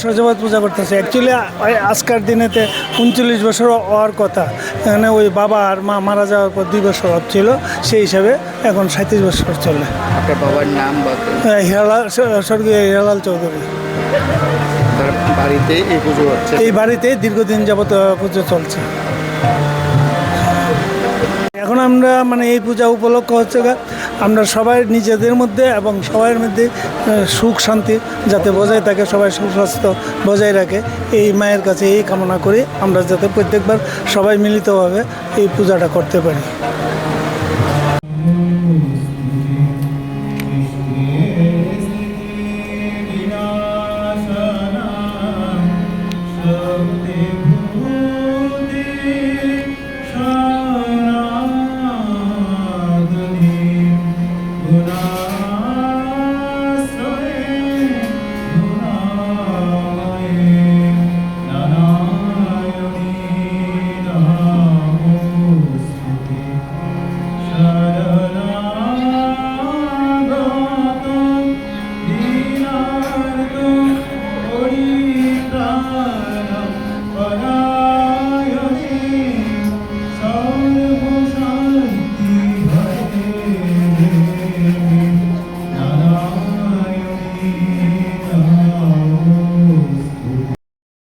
সজবাদ পূজা করতেছে। অ্যাকচুয়ালি আজকের দিনেতে উনচল্লিশ বছর হওয়ার কথা। এখানে ওই বাবা আর মা মারা যাওয়ার পর দুই বছর ছিল। সেই হিসাবে এখন সাঁত্রিশ বছর চলে। আপনার বাবার নাম আহ, হিরালাল স্বর্গীয় হিরালাল চৌধুরী। বাড়িতে এই পুজো হচ্ছে। এই বাড়িতে দীর্ঘদিন যাবত পুজো চলছে। আমরা মানে এই পূজা উপলক্ষ হচ্ছে আমরা সবাই নিজেদের মধ্যে এবং সবার মধ্যে সুখ শান্তি যাতে বজায় থাকে, সবাই সুস্বাস্থ্য বজায় রাখে, এই মায়ের কাছে এই কামনা করি আমরা যাতে প্রত্যেকবার সবাই মিলিতভাবে এই পূজাটা করতে পারি।